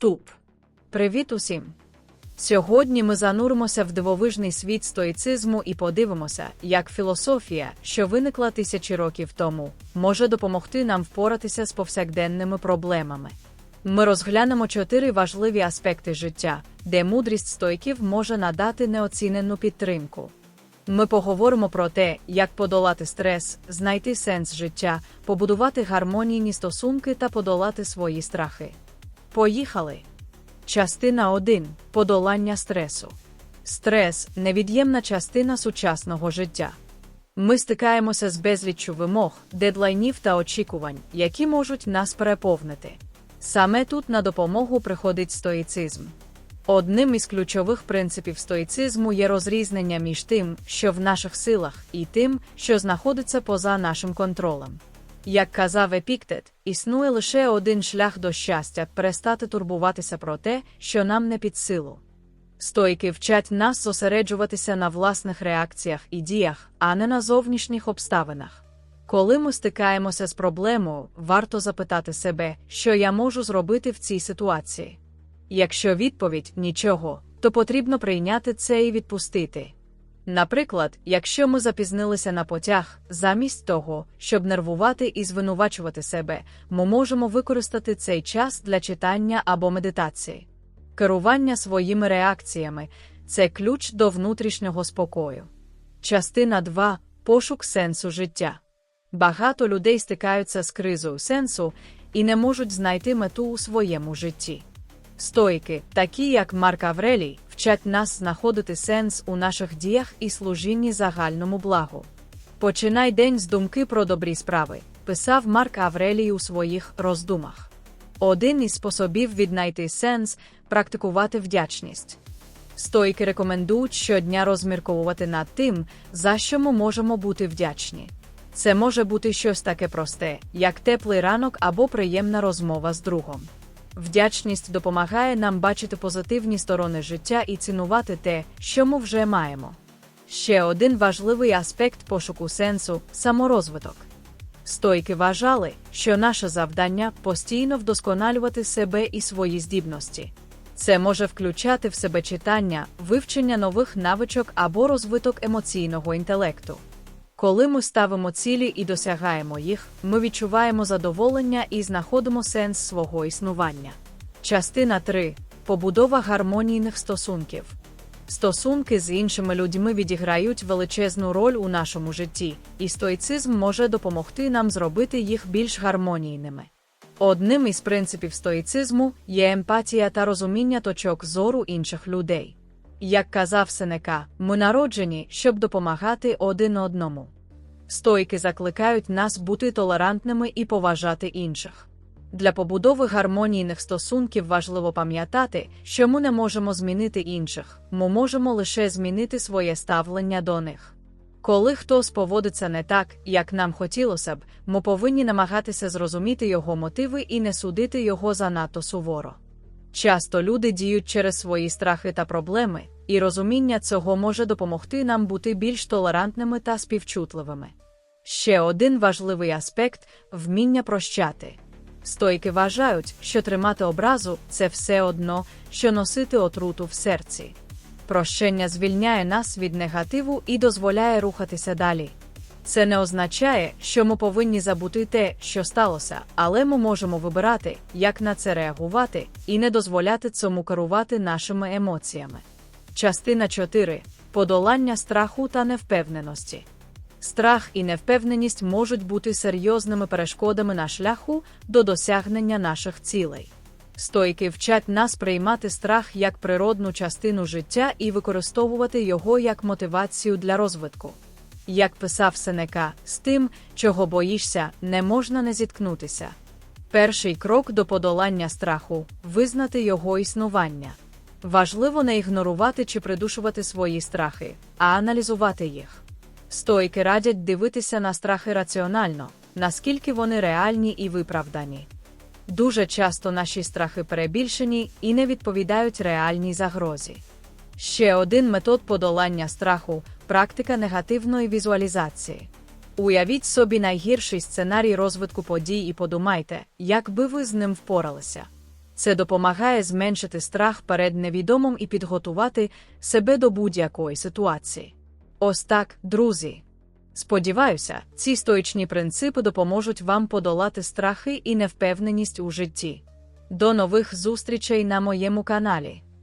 Вступ. Привіт усім! Сьогодні ми зануримося в дивовижний світ стоїцизму і подивимося, як філософія, що виникла тисячі років тому, може допомогти нам впоратися з повсякденними проблемами. Ми розглянемо чотири важливі аспекти життя, де мудрість стойків може надати неоцінену підтримку. Ми поговоримо про те, як подолати стрес, знайти сенс життя, побудувати гармонійні стосунки та подолати свої страхи. Поїхали! Частина 1. Подолання стресу. Стрес невід'ємна частина сучасного життя. Ми стикаємося з безліччю вимог, дедлайнів та очікувань, які можуть нас переповнити. Саме тут на допомогу приходить стоїцизм. Одним із ключових принципів стоїцизму є розрізнення між тим, що в наших силах, і тим, що знаходиться поза нашим контролем. Як казав Епіктет, існує лише один шлях до щастя перестати турбуватися про те, що нам не під силу. Стойки вчать нас зосереджуватися на власних реакціях і діях, а не на зовнішніх обставинах. Коли ми стикаємося з проблемою, варто запитати себе, що я можу зробити в цій ситуації. Якщо відповідь нічого, то потрібно прийняти це і відпустити. Наприклад, якщо ми запізнилися на потяг, замість того, щоб нервувати і звинувачувати себе, ми можемо використати цей час для читання або медитації. Керування своїми реакціями це ключ до внутрішнього спокою. Частина 2. Пошук сенсу життя. Багато людей стикаються з кризою сенсу і не можуть знайти мету у своєму житті. Стойки, такі як Марк Аврелій, вчать нас знаходити сенс у наших діях і служінні загальному благу. Починай день з думки про добрі справи, писав Марк Аврелій у своїх роздумах. Один із способів віднайти сенс практикувати вдячність. Стойки рекомендують щодня розмірковувати над тим, за що ми можемо бути вдячні. Це може бути щось таке просте, як теплий ранок або приємна розмова з другом. Вдячність допомагає нам бачити позитивні сторони життя і цінувати те, що ми вже маємо. Ще один важливий аспект пошуку сенсу саморозвиток. Стойки вважали, що наше завдання постійно вдосконалювати себе і свої здібності. Це може включати в себе читання, вивчення нових навичок або розвиток емоційного інтелекту. Коли ми ставимо цілі і досягаємо їх, ми відчуваємо задоволення і знаходимо сенс свого існування. Частина 3. Побудова гармонійних стосунків. Стосунки з іншими людьми відіграють величезну роль у нашому житті, і стоїцизм може допомогти нам зробити їх більш гармонійними. Одним із принципів стоїцизму є емпатія та розуміння точок зору інших людей. Як казав Сенека, ми народжені, щоб допомагати один одному. Стойки закликають нас бути толерантними і поважати інших. Для побудови гармонійних стосунків важливо пам'ятати, що ми не можемо змінити інших, ми можемо лише змінити своє ставлення до них. Коли хтось поводиться не так, як нам хотілося б, ми повинні намагатися зрозуміти його мотиви і не судити його занадто суворо. Часто люди діють через свої страхи та проблеми, і розуміння цього може допомогти нам бути більш толерантними та співчутливими. Ще один важливий аспект вміння прощати. Стойки вважають, що тримати образу це все одно, що носити отруту в серці. Прощення звільняє нас від негативу і дозволяє рухатися далі. Це не означає, що ми повинні забути те, що сталося, але ми можемо вибирати, як на це реагувати, і не дозволяти цьому керувати нашими емоціями. Частина 4. Подолання страху та невпевненості. Страх і невпевненість можуть бути серйозними перешкодами на шляху до досягнення наших цілей. Стойки вчать нас приймати страх як природну частину життя і використовувати його як мотивацію для розвитку. Як писав Сенека, з тим, чого боїшся, не можна не зіткнутися. Перший крок до подолання страху визнати його існування. Важливо не ігнорувати чи придушувати свої страхи, а аналізувати їх. Стойки радять дивитися на страхи раціонально, наскільки вони реальні і виправдані. Дуже часто наші страхи перебільшені і не відповідають реальній загрозі. Ще один метод подолання страху практика негативної візуалізації. Уявіть собі найгірший сценарій розвитку подій і подумайте, як би ви з ним впоралися. Це допомагає зменшити страх перед невідомим і підготувати себе до будь-якої ситуації. Ось так, друзі. Сподіваюся, ці стоїчні принципи допоможуть вам подолати страхи і невпевненість у житті. До нових зустрічей на моєму каналі.